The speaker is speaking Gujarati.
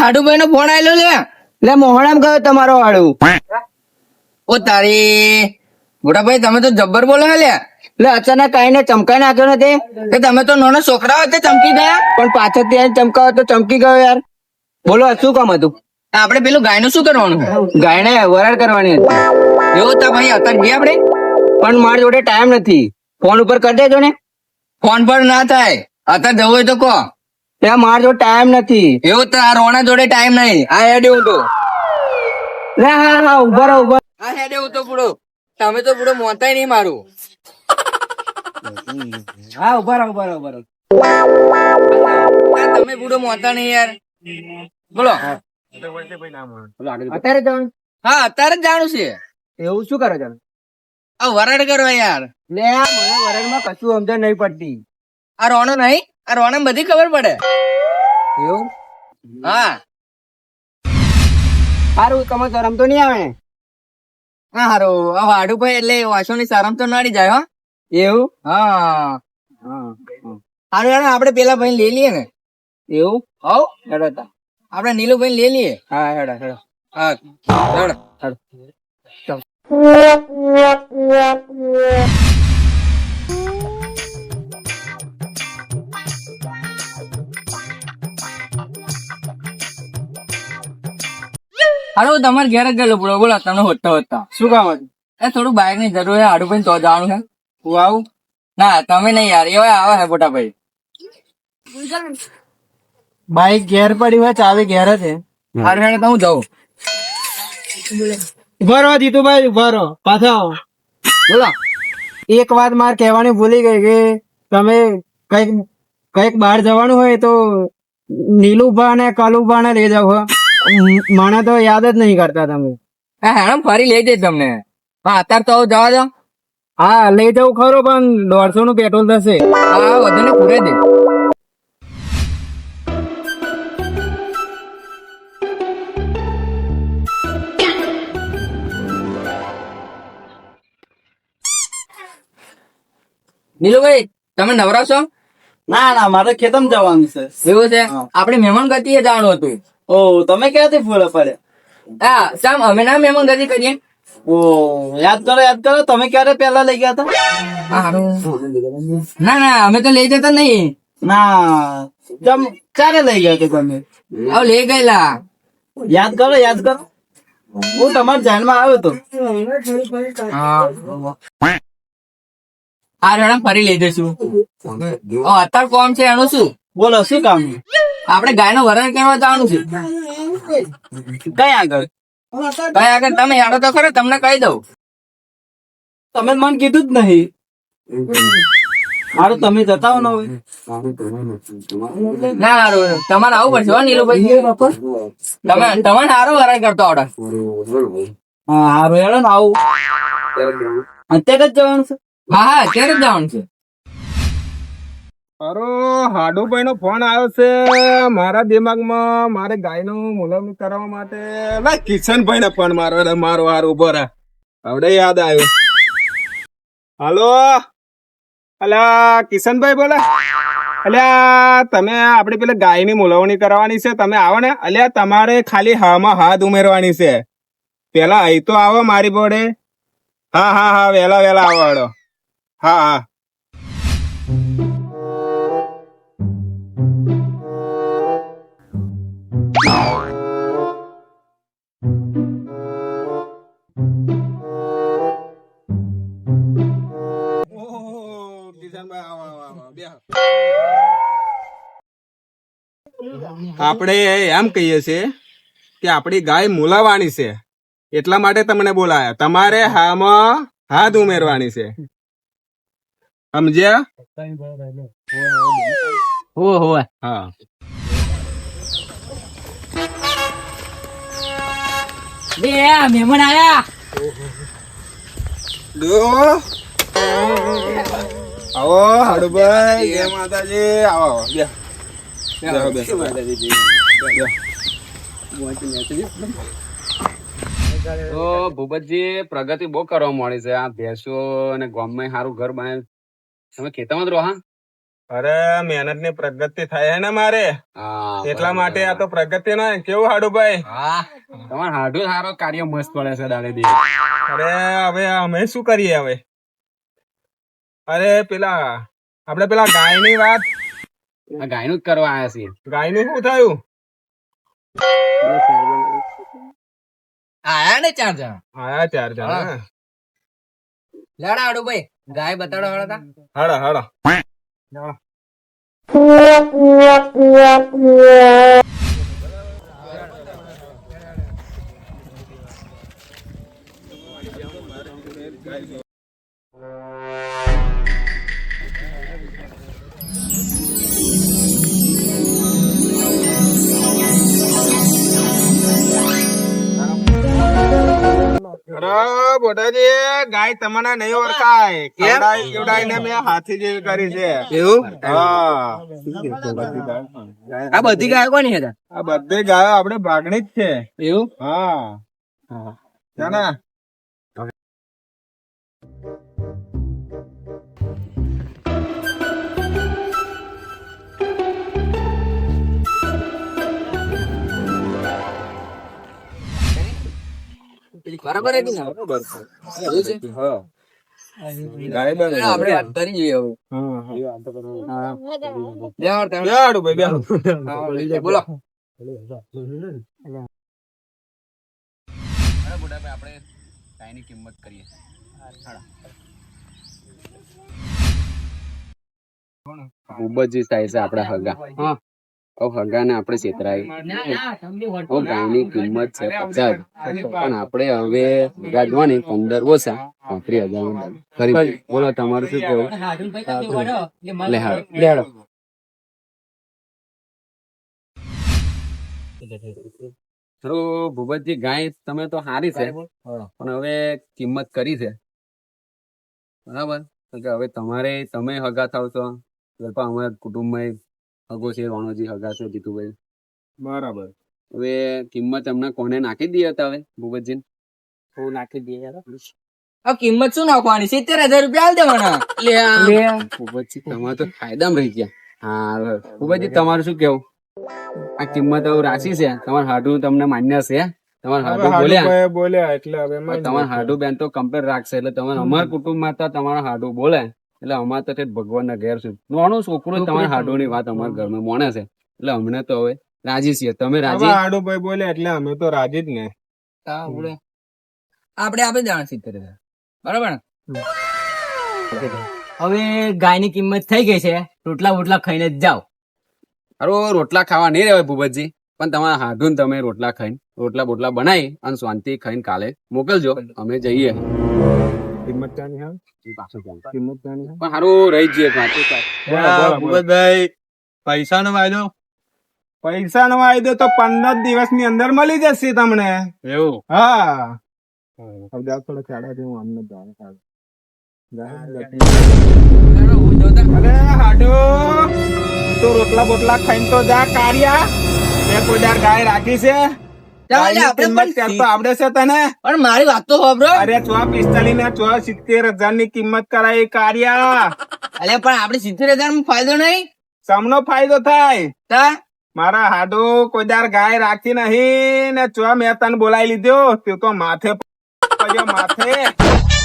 હાડુભાઈ નો ફોન આવેલો લે. એટલે મોહણામ ગયો તમારો હાડુ? ઓ તારી, મોટાભાઈ, તમે તો જબ્બર બોલો લે. એટલે અચાનક કાઈને ચમકાઈ નાખ્યો ને તે તમે તો નાના છોકરા હતા ચમકી ગયા? પણ પાછળ ત્યાં ચમકાવો તો ચમકી ગયો યાર. બોલો શું કામ હતું? આપણે પેલું ગાયનું શું કરવાનું? ગાયને વરાળ કરવાની હતી. એવું તા ભાઈ, અત્યારે ગયા આપણે? પણ મારી જોડે ટાઈમ નથી. ફોન ઉપર કરી દેજો ને. ફોન પર ના થાય. અત્યારે જવું હોય તો કહો. ત્યાં મારો જો ટાઈમ નથી. એવું તો આ રોણા જોડે ટાઈમ નહીં. આ હેડ એવું તો લે હા હા ઊભા રહો ઊભા આ હેડ એવું તો પૂરો. તમે તો પૂરો મોતાય નહીં મારું. હા ઊભા રહો ઊભા રહો ઊભા રહો. તમે પૂરો મોતા નહીં યાર. બોલો. અત્યારે જવાનું હા અત્યારે જ જાણું છે. એવું શું કરો છો? આ વરાડ કરો યાર. લે આ મને વરાળમાં કશું સમજણ નહીં પડતી. આ રોણો નહીં? આ રોને બધી ખબર પડે. એવું? હા. સારું તમે તો રમતો નહીં આવે ને? હા સારું આ હાડુભાઈ એટલે વાસોની સારમ તો નડી જાય હો. એવું? હા. હા હારું યાર આપણે પેલા ભાઈ લઈ લઈએ ને. એવું? હવ. હેડો તા. આપણે નીલુભાઈ લઈ લઈએ. હા હેડો હેડો. હા હેડો. હેડો. હારું તમારે ઘેર જ ગયેલો પૂરો બોલો તમને હોતા હોતા. શું કામ હતું? એ થોડું બાઇકની જરૂર છે હાડુભાઈ તો જવાનું છે. હું આવું? ના તમે નહીં યાર એવા આવે છે મોટા ભાઈ બાઈક ઘેર પડી હોય ચાવી ઘેર છે. હારું હેડે તો હું જાઉં ઊભા રહો જીતુભાઈ ઊભા રહો. પાછા આવો. બોલો. એક વાત માર કહેવાની ભૂલી ગઈ કે તમે કંઈક કંઈક બહાર જવાનું હોય તો નીલુભા ને કલુભા ને લઈ જાવ મને તો યાદ જ નહીં કરતા તમે. હા હેડમ ફરી લઈ જઈશ તમને. હા અત્યારે તો જવા દો. હા લઈ જવું ખરો પણ દોઢસો નું પેટ્રોલ થશે. હા વધારે પૂરે દે. નીલુભાઈ તમે નવરા છો ના ના મારે ખેતમ જવાનું છે. એવું છે? આપણે મહેમાન ગતિએ જવાનું હતું. ઓ તમે ક્યાંથી ફૂલ પડ્યા? હા સામ અમે ના મહેમાન ગતિ કરીએ. ઓ યાદ કરો યાદ કરો તમે ક્યારે પેલા લઈ ગયા હતા? ના ના અમે તો લઈ જતા નહીં. ના તમ ક્યારે લઈ ગયા હતા તમે? હવે લઈ ગયેલા. યાદ કરો યાદ કરો. હું તમારા ધ્યાનમાં આવ્યો તો. આ રણમ ફરી લઈ જઈશું. અત્યારે કોમ છે એનું શું? બોલો શું કામ? આપણે ગાયનું વરણ કરવા જવાનું છે. કઈ આગળ? કઈ આગળ? તમે યાડો તો ખરો, તમને કહી દઉં. તમે મને કીધું જ નહીં. હારું તમે જતા હો ને હારું તમારે આવું પડશે નીલુભાઈ. તમે તમારે સારું વરણ કરતો આવડે. હા, હારું, હેડો ને આવું. અત્યારે જ જવાનું છે. હા હા, અત્યારે જ જવાનું છે. અરે હાડુભાઈ નો ફોન આવ્યો છે મારા દિમાગમાં, મારે ગાયનું મુલામ કરવા માટે. લા કિશનભાઈ ને ફોન મારો એટલે મારો હાર ઊભો રહે. હવે યાદ આવ્યો. હાલો? અલ્યા, કિશનભાઈ બોલે? અલ્યા, તમે આપણે પેલા ગાયની મુલવણી કરવાની છે, તમે આવો ને. અલ્યા, તમારે ખાલી હામાં હાથ ઉમેરવાની છે. પેલા અહીં તો આવો મારી બોડે. હા હા હા, વેલા વેલા આવો હા હા. આપણે એમ કહીએ છીએ કે આપણી ગાય મુલાવાની છે. એટલા માટે તમને બોલાયા. તમારે હામાં હાથ ઉમેરવાની છે. સમજ્યા? હો હો હા. બે મહેમાન આયા દો. આવો હાડુભાઈ જય માતાજી. આવો બેહો. તો ભૂપતજી પ્રગતિ બહુ કરવા મળી છે. આ ભેંસો અને ગામમાં સારું ઘર બનાવ્યું તમે ખેતરમાં જ રહો હા? અરે મહેનતની પ્રગતિ થાય ને મારે. એટલા માટે આ તો પ્રગતિ ના કેવું હાડુભાઈ ભાઈ? તમારે હાડું સારો કાર્ય મસ્ત પડે છે દાડે દી. અરે હવે અમે શું કરીએ હવે? અરે પેલા આપડે પેલા ગાયની વાત આ ગાયનું જ કરવા આવ્યા છીએ. ગાયનું શું થયું? આયા ને ચાર જણા? આયા ચાર જણા લેડા આડું ભાઈ ગાય બતાડો હળતા હાડા હાડા. અરે બોટાજી ગાય તમારા નહીં ઓળખાય. કેવડાય મેં હાથી જેવી કરી છે. એવું? હા. આ બધી ગાયો કોની હતા આ બધી ગાયો આપણે ભાગણી જ છે. એવું? હા. છે બરાબર હતી ને? બરોબર છે? હા આપણે વાત કરી જોઈએ હવે. બેહાડું ભાઈ બેહાડું. બોલો. કિંમત કરીએ. છે હગા. હગાને આપણે છેતરાય હવે ગાયની કિંમત છે પચાસ. પણ આપણે હવે ગાડવાની પંદર ઓછા પાંત્રીસ હજાર ખરી. બોલો તમારું શું કેવું? લેહાડો લેડો ચલો ભૂપતજી ગાય તમે તો સારી છે. પણ હવે કિંમત કરી છે. બરાબર? કે હવે તમારે તમે હગા થાવ છો અમારા કુટુંબમાં હગો છે રણોજી હગા છે જીતુભાઈ. બરાબર. હવે કિંમત એમને કોને નાખી દઈએ હતા હવે ભૂપતજી આ કિંમત શું નાખવાની? સિત્તેર હજાર રૂપિયા આલ દેવાના. ભૂપતજી તમારે તો ફાયદામાં રહી ગયા. હા ભૂપતજી તમારું શું કેવું? આ કિંમત હવે રાશિ છે. તમારું હાડું તમને માન્ય છે. તમારું હાડું બોલ્યા. બોલ્યા એટલે હવે તમારું હાડું બેન તો કમ્પેર રાખશે. એટલે તમારે અમારા કુટુંબમાં તો તમારા હાડું બોલે. એટલે અમારે તો ભગવાનના ઘેર છે. નાનો છોકરો તમારા હાડોની વાત અમારા ઘરમાં મોણે છે. એટલે અમને તો હવે રાજી છીએ. તમે રાજી? હાડો ભાઈ બોલે એટલે અમે તો રાજી જ ને. આપણે આપણે આપી દેવાના સિત્તેર બરાબર હવે ગાયની કિંમત થઈ ગઈ છે. રોટલા બોટલા ખાઈને જ જાઓ. હારો રોટલા ખાવા નહીં રહેવાય ભૂપતજી. પણ તમારા હાડું ને તમે રોટલા ખાઈને રોટલા બોટલા બનાવી અને શાંતિ ખાઈને કાલે મોકલજો. અમે જઈએ. કિંમત ક્યાંની હા કિંમત ક્યાંની પણ સારું રહી જઈએ બોલો. પૈસા નો વાયદો પૈસા નો વાયદો? તો પંદર દિવસની અંદર મળી જશે તમને. એવું? હા. હવે થોડો અમને જાણે રોટલા બોટલા ખાઈને તો જા કાર્યા. તે કોઈ ગાય રાખી છે. ચાલ, ગાયની આપણે કિંમત પણ ત્યાં તો આવડે છે તને? પણ મારી વાત તો સાંભળો. અરે ચો પિસ્તાલીસ ને ચો સિત્તેર હજારની કિંમત કરાઈ કારિયા. અરે પણ આપડે સિત્તેર હજાર ફાયદો નહીં. સમનો ફાયદો થાય. મારા હાડો કોઈ દાડ ગાય રાખી નહીં ને ચો મેં તને બોલાવી લીધો તે તો માથે માથે.